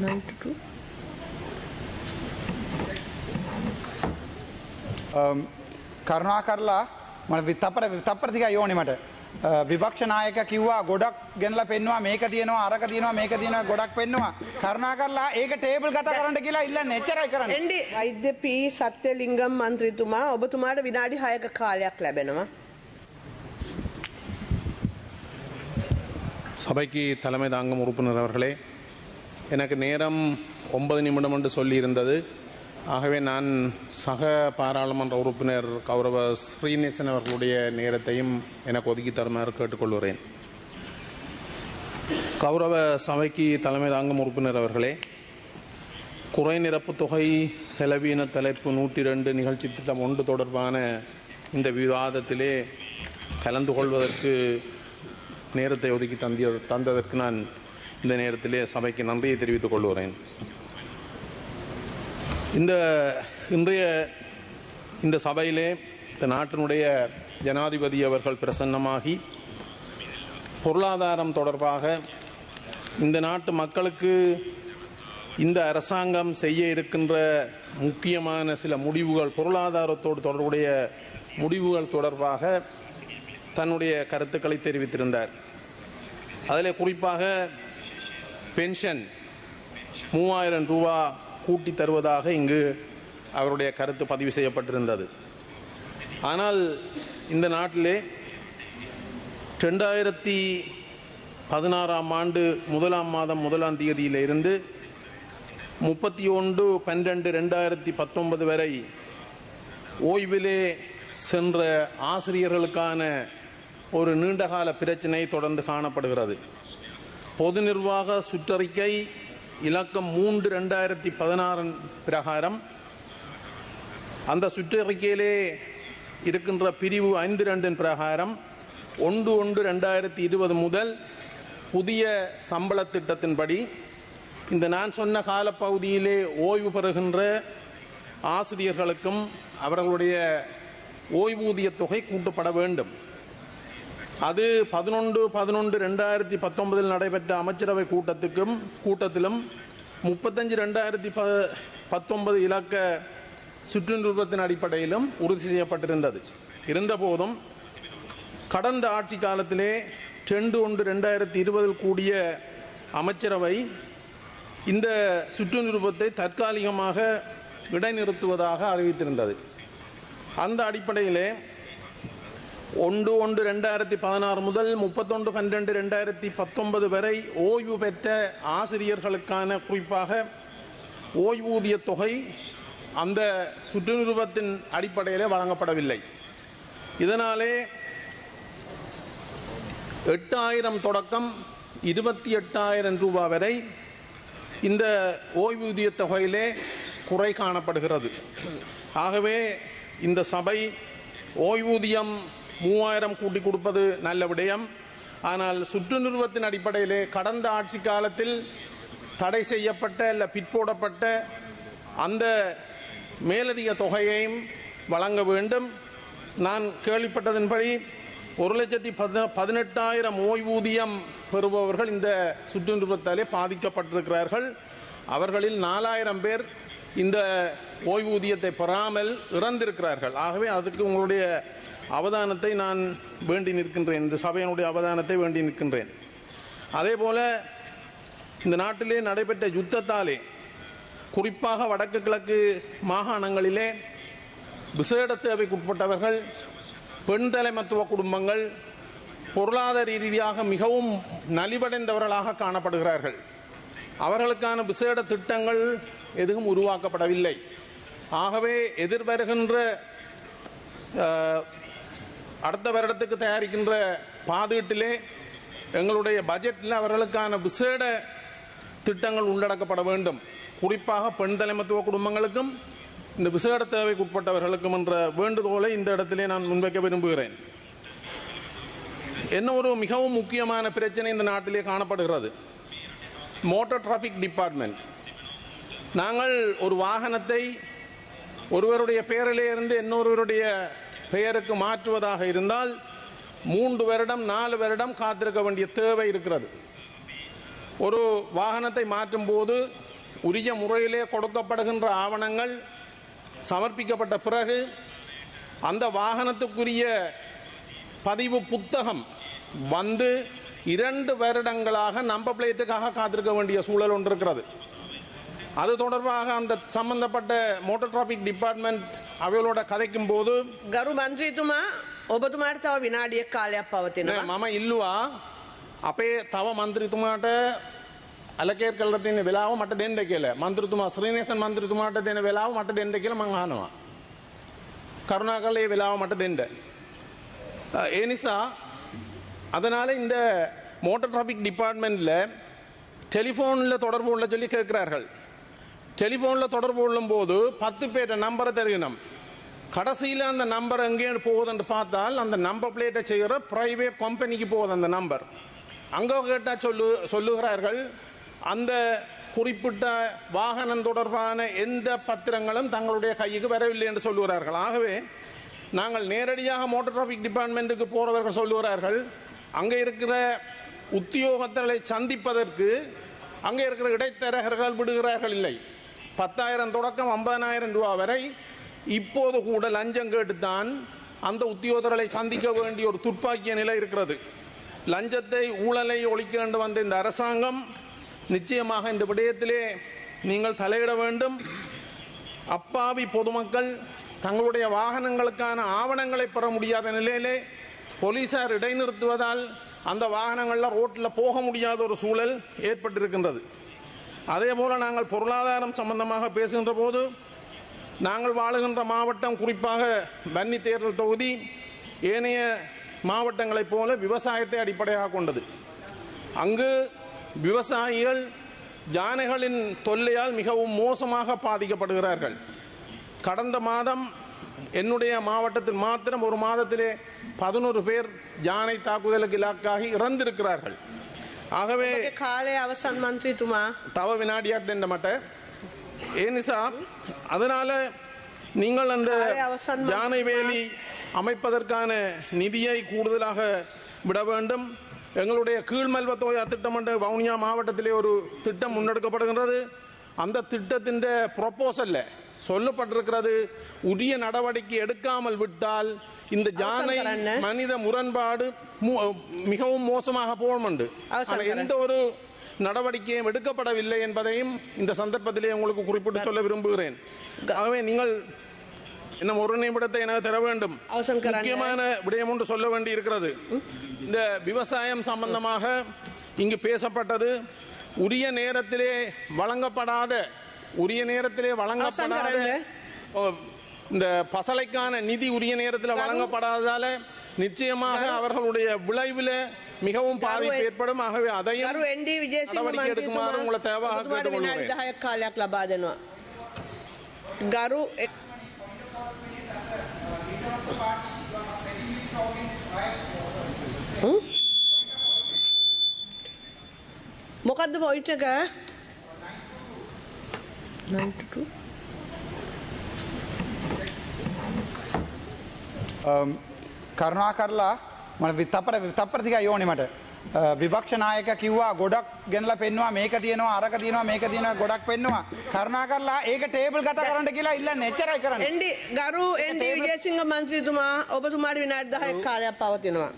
Nine to two. කරුණා කරලා මට විතපර විතප්පර ටිකයි ඕනේ මට. අ, විපක්ෂ නායක කිව්වා ගොඩක් ගෙනලා පෙන්නවා මේක තියෙනවා අරක තියෙනවා මේක තියෙනවා ගොඩක් පෙන්නවා. කරුණා කරලා ඒක ටේබල් කතා කරන්න කියලා ඉල්ලන්නේ එච්චරයි කරන්නේ. එන්ඩි වෛද්‍ය පී සත්‍යලිංගම් මන්ත්‍රීතුමා ඔබතුමාට විනාඩි හයක කාලයක් ලැබෙනවා. சபைக்கு தலைமை தாங்கும் உறுப்பினர் அவர்களே எனக்கு நேரம் ஒன்பது நிமிடம் என்று சொல்லியிருந்தது. ஆகவே நான் சக பாராளுமன்ற உறுப்பினர் கௌரவ ஸ்ரீநேசன் அவர்களுடைய நேரத்தையும் எனக்கு ஒதுக்கி தருமாறு கேட்டுக்கொள்கிறேன். கௌரவ சபைக்கு தலைமை தாங்கும் உறுப்பினர் அவர்களே குறை நிரப்பு தொகை செலவின தலைப்பு நூற்றி ரெண்டு நிகழ்ச்சி திட்டம் ஒன்று தொடர்பான இந்த விவாதத்திலே கலந்து கொள்வதற்கு நேரத்தை ஒதுக்கி தந்திய தந்ததற்கு நான் இந்த நேரத்திலே சபைக்கு நன்றியை தெரிவித்துக் கொள்கிறேன். இந்த இன்றைய இந்த சபையிலே இந்த நாட்டினுடைய ஜனாதிபதி அவர்கள் பிரசன்னமாகி பொருளாதாரம் தொடர்பாக இந்த நாட்டு மக்களுக்கு இந்த அரசாங்கம் செய்ய இருக்கின்ற முக்கியமான சில முடிவுகள் பொருளாதாரத்தோடு தொடர்புடைய முடிவுகள் தொடர்பாக தன்னுடைய கருத்துக்களை தெரிவித்திருந்தார். அதில் குறிப்பாக பென்ஷன் மூவாயிரம் ரூபா கூட்டி தருவதாக இங்கு அவருடைய கருத்து பதிவு செய்யப்பட்டிருந்தது. ஆனால் இந்த நாட்டிலே ரெண்டாயிரத்தி பதினாறாம் ஆண்டு முதலாம் மாதம் முதலாம் தேதியிலிருந்து முப்பத்தி ஒன்று பன்னெண்டு ரெண்டாயிரத்தி பத்தொன்பது வரை ஓய்விலே சென்ற ஆசிரியர்களுக்கான ஒரு நீண்டகால பிரச்சினை தொடர்ந்து காணப்படுகிறது. பொது நிர்வாக சுற்றறிக்கை இலக்கம் மூன்று ரெண்டாயிரத்தி பதினாறு பிரகாரம். அந்த சுற்றறிக்கையிலே இருக்கின்ற பிரிவு ஐந்து ரெண்டின் பிரகாரம். ஒன்று ஒன்று ரெண்டாயிரத்தி இருபது முதல் புதிய சம்பள திட்டத்தின்படி. இந்த நான் சொன்ன காலப்பகுதியிலே ஓய்வு பெறுகின்ற ஆசிரியர்களுக்கும் அவர்களுடைய ஓய்வூதிய தொகை கூட்டப்பட வேண்டும். அது பதினொன்று பதினொன்று ரெண்டாயிரத்தி பத்தொன்பதில் நடைபெற்ற அமைச்சரவை கூட்டத்துக்கும் கூட்டத்திலும் முப்பத்தஞ்சு ரெண்டாயிரத்தி ப பத்தொன்பது இலக்க சுற்றுநுட்பத்தின் அடிப்படையிலும் உறுதி செய்யப்பட்டிருந்தது. இருந்தபோதும் கடந்த ஆட்சி காலத்திலே ரெண்டு ஒன்று ரெண்டாயிரத்தி இருபதில் கூடிய அமைச்சரவை இந்த சுற்று நிருபத்தை தற்காலிகமாக இடைநிறுத்துவதாக அறிவித்திருந்தது. அந்த அடிப்படையிலே ஒன்று ஒன்று ரெண்டாயிரத்தி பதினாறு முதல் முப்பத்தொன்று பன்னெண்டு ரெண்டாயிரத்தி பத்தொன்பது வரை ஓய்வு பெற்ற ஆசிரியர்களுக்கான குறிப்பாக ஓய்வூதிய தொகை அந்த சுற்றுநிறுவத்தின் அடிப்படையில் அடிப்படையிலே வழங்கப்படவில்லை. இதனாலே எட்டாயிரம் தொடக்கம் இருபத்தி எட்டாயிரம் ரூபாய் வரை இந்த ஓய்வூதிய தொகையிலே குறை காணப்படுகிறது. ஆகவே இந்த சபை ஓய்வூதியம் மூவாயிரம் கூட்டி கொடுப்பது நல்ல விடயம். ஆனால் சுற்று நிறுவத்தின் அடிப்படையிலே கடந்த ஆட்சி காலத்தில் தடை செய்யப்பட்ட இல்லை பிற்போடப்பட்ட அந்த மேலதிக தொகையையும் வழங்க வேண்டும். நான் கேள்விப்பட்டதன்படி ஒரு லட்சத்தி பத பதினெட்டாயிரம் ஓய்வூதியம் பெறுபவர்கள் இந்த சுற்றுநிறுவத்தாலே பாதிக்கப்பட்டிருக்கிறார்கள். அவர்களில் நாலாயிரம் பேர் இந்த ஓய்வூதியத்தை பெறாமல் இறந்திருக்கிறார்கள். ஆகவே அதுக்கு உங்களுடைய அவதானத்தை நான் வேண்டி நிற்கின்றேன். இந்த சபையினுடைய அவதானத்தை வேண்டி நிற்கின்றேன். அதே போல இந்த நாட்டிலே நடைபெற்ற யுத்தத்தாலே குறிப்பாக வடக்கு கிழக்கு மாகாணங்களிலே விசேட தேவைக்குட்பட்டவர்கள் பெண் தலைமத்துவ குடும்பங்கள் பொருளாதார ரீதியாக மிகவும் நலிவடைந்தவர்களாக காணப்படுகிறார்கள். அவர்களுக்கான விசேட திட்டங்கள் எதுவும் உருவாக்கப்படவில்லை. ஆகவே எதிர்வருகின்ற அடுத்த வருடத்துக்கு தயாரிக்கின்ற பாதீட்டிலே எங்களுடைய பட்ஜெட்டில் அவர்களுக்கான விசேட திட்டங்கள் உள்ளடக்கப்பட வேண்டும். குறிப்பாக பெண் தலைமத்துவ குடும்பங்களுக்கும் இந்த விசேட தேவைக்குட்பட்டவர்களுக்கும் என்ற வேண்டுகோளை இந்த இடத்திலே நான் முன்வைக்க விரும்புகிறேன். என்ன ஒரு மிகவும் முக்கியமான பிரச்சனை இந்த நாட்டிலே காணப்படுகிறது. Motor traffic department. நாங்கள் ஒரு வாகனத்தை ஒருவருடைய பெயரிலே இருந்து இன்னொருவருடைய பெயருக்கு மாற்றுவதாக இருந்தால் மூன்று வருடம் நாலு வருடம் காத்திருக்க வேண்டிய தேவை இருக்கிறது. ஒரு வாகனத்தை மாற்றும் போது உரிய முறையிலே கொடுக்கப்படுகின்ற ஆவணங்கள் சமர்ப்பிக்கப்பட்ட பிறகு அந்த வாகனத்துக்குரிய பதிவு புத்தகம் வந்து இரண்டு வருடங்களாக நம்பர் பிளேட்டுக்காக காத்திருக்க வேண்டிய சூழல் ஒன்று இருக்கிறது. அது தொடர்பாக அந்த சம்பந்தப்பட்ட மோட்டார் டிராஃபிக் டிபார்ட்மெண்ட் அவைகளோட கதைக்கும் போது ගරු මන්ත්‍රීතුමා ඔබතුමාට තව විනාඩියක් කාලයක් පවතිනවා. මම ඉල්ලුවා අපේ තව මන්ත්‍රතුමාට අලකේර් කල්ල තියෙන වෙලාව මට දෙන්න කියලා මන්ත්‍රතුමා ශ්‍රීනේසන් මන්ත්‍රතුමාට දෙන වෙලාව මට දෙන්න කියලා මං අහනවා කරුණාකරලා ඒ වෙලාව මට දෙන්න அஹ், ඒ නිසා அதனால இந்த மோட்டார் டிராஃபிக் டிபார்ட்மெண்ட்ல டெலிஃபோனில் தொடர்பு உள்ள சொல்லி கேட்கிறார்கள் டெலிஃபோனில் தொடர்பு கொள்ளும் போது பத்து பேர்ட்ட நம்பரை தருகினோம் கடைசியில் அந்த நம்பர் எங்கே போகுதுன்னு பார்த்தால் அந்த நம்பர் பிளேட்டை செய்கிற ப்ரைவேட் கம்பெனிக்கு போகுது அந்த நம்பர். அங்கே கேட்டால் சொல்லு சொல்லுகிறார்கள் அந்த குறிப்பிட்ட வாகனம் தொடர்பான எந்த பத்திரங்களும் தங்களுடைய கைக்கு வரவில்லை என்று சொல்லுகிறார்கள். ஆகவே நாங்கள் நேரடியாக மோட்டார் டிராஃபிக் டிபார்ட்மெண்ட்டுக்கு போகிறவர்கள் சொல்லுகிறார்கள் அங்கே இருக்கிற உத்தியோகத்தர்களை சந்திப்பதற்கு அங்கே இருக்கிற இடைத்தரகர்கள் விடுகிறார்கள் இல்லை. பத்தாயிரம் தொடக்கம் ஐம்பதனாயிரம் ரூபா வரை இப்போது கூட லஞ்சம் கேட்டுத்தான் அந்த உத்தியோகர்களை சந்திக்க வேண்டிய ஒரு துர்ப்பாக்கிய நிலை இருக்கிறது. லஞ்சத்தை ஊழலை ஒழிக்க வேண்டும் வந்த இந்த அரசாங்கம் நிச்சயமாக இந்த விடயத்திலே நீங்கள் தலையிட வேண்டும். அப்பாவி பொதுமக்கள் தங்களுடைய வாகனங்களுக்கான ஆவணங்களை பெற முடியாத நிலையிலே போலீசார் இடைநிறுத்துவதால் அந்த வாகனங்களில் ரோட்டில் போக முடியாத ஒரு சூழல் ஏற்பட்டிருக்கின்றது. அதே போல் நாங்கள் பொருளாதாரம் சம்பந்தமாக பேசுகின்ற போது நாங்கள் வாழுகின்ற மாவட்டம் குறிப்பாக பன்னி தேர்தல் தொகுதி ஏனைய மாவட்டங்களைப் போல விவசாயத்தை அடிப்படையாக கொண்டது. அங்கு விவசாயிகள் யானைகளின் தொல்லையால் மிகவும் மோசமாக பாதிக்கப்படுகிறார்கள். கடந்த மாதம் என்னுடைய மாவட்டத்தில் மாத்திரம் ஒரு மாதத்திலே பதினோரு பேர் யானை தாக்குதலுக்கு இலக்காகி இறந்திருக்கிறார்கள். ஆகவே ඔබගේ කාලය අවසන් මන්ත්‍රීතුමා தவ வினாடியாக தென்ன மாட்டேன் ஏ நிசா அதனால நீங்கள் அந்த காலை அவசானம் யானை வேலி அமைப்பதற்கான நிதியை கூடுதலாக விட வேண்டும் எங்களுடைய கீழ்மல்வத்தோயா திட்டம் என்ற வவுனியா மாவட்டத்திலே ஒரு திட்டம் முன்னெடுக்கப்படுகின்றது அந்த திட்டத்தின் ப்ரொப்போசல்ல சொல்லப்பட்டிருக்கிறது உரிய நடவடிக்கை எடுக்காமல் விட்டால் இந்த யானை கரண்ணு. மனித முரண்பாடு மு- மிகவும் மோசமாக போகும் உண்டு அவசரம் ஆனால் எந்த ஒரு நடவடிக்கையும் எடுக்கப்படவில்லை என்பதையும் இந்த சந்தர்ப்பத்திலே உங்களுக்கு குறிப்பிட்டு சொல்ல விரும்புகிறேன் ஆகவே நீங்கள் இன்னும் ஒரு நிமிடத்தை எனக்கு தர வேண்டும். முக்கியமான விடயம் ஒன்று சொல்ல வேண்டி இருக்கிறது இந்த விவசாயம் சம்பந்தமாக இங்கு பேசப்பட்டது உரிய நேரத்திலே வழங்கப்படாத உரிய நேரத்திலே வழங்கப்படாத இந்த பசலைக்கான நிதி உரிய நேரத்தில் வழங்கப்படாததால நிச்சயமாக அவர்களுடைய விளைவில் மிகவும் பாதிப்பு கரு- ஏற்படும் ஆகவே அதையும் ගරු එන්ඩී විජේසිංහ நடவடிக்கை எடுக்குமாறு உங்களை தேவையாக ඔබතුමාට கேட்டுக்கொள்கிறேன். විනාඩි 10ක් කාලයක් ලබා දෙනවා. ගරු එ- හ්ම්? මොකද්ද පොයින්ට් එක? 92 කරුණා කරලා මට විතපර විතප්‍රතික යෝනි මට. අ, විභක්ෂනායක කිව්වා ගොඩක් ගෙනලා පෙන්වා මේක තියෙනවා අරක තියෙනවා මේක තියෙනවා ගොඩක් පෙන්නවා. කරුණා කරලා ඒක ටේබල් කතා කරන්න කියලා ඉල්ලන්නේ. එච්චරයි කරන්නේ. එන්ඩි ගරු එන්ඩි විජේසිංහ මන්ත්‍රීතුමා ඔබතුමාට විනාඩි 10ක් කාලයක් පවතිනවා.